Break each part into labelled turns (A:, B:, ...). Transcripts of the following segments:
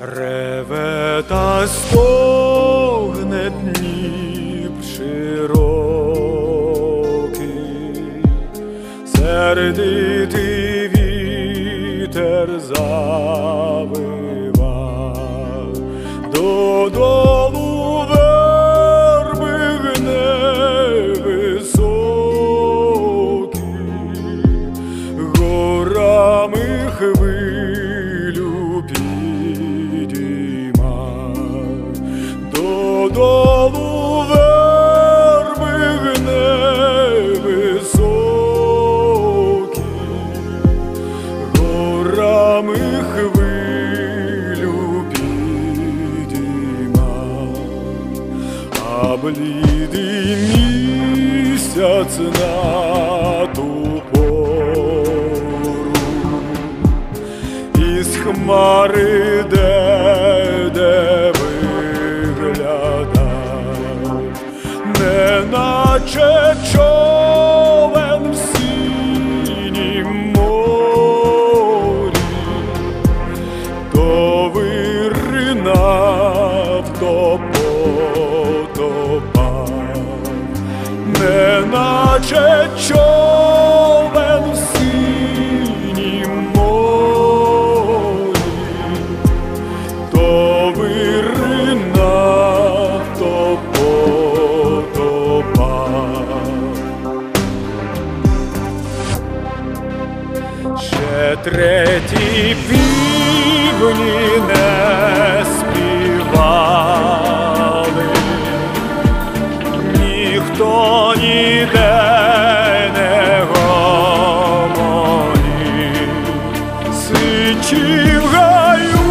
A: Реве та стогне Дніп широкий, сердитий а блідий місяць на ту пору. Із хмари де, де вигляда, неначе човен в синім морі, то виринав, то потопав, неначе човен в синім морі, то виринав, то потопав. Ще треті півні не співали, ніде не гомоні, сичі в гаю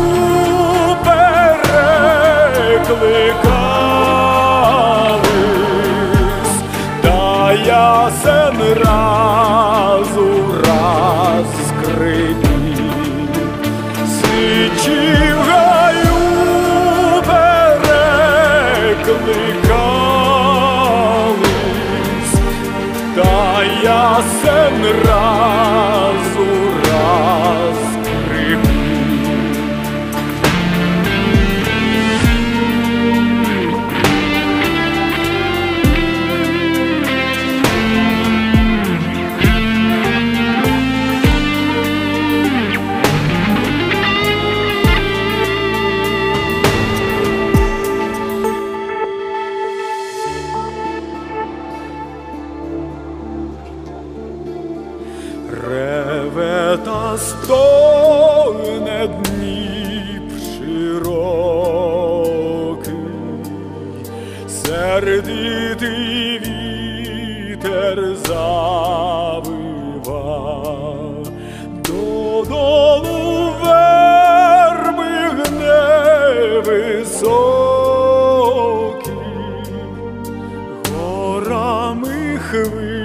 A: перекликались, та ясен раз перекликались, та ясен раз стогне Дніп широкий, сердитий вітер завива додолу верби невисокі, горами хвилі.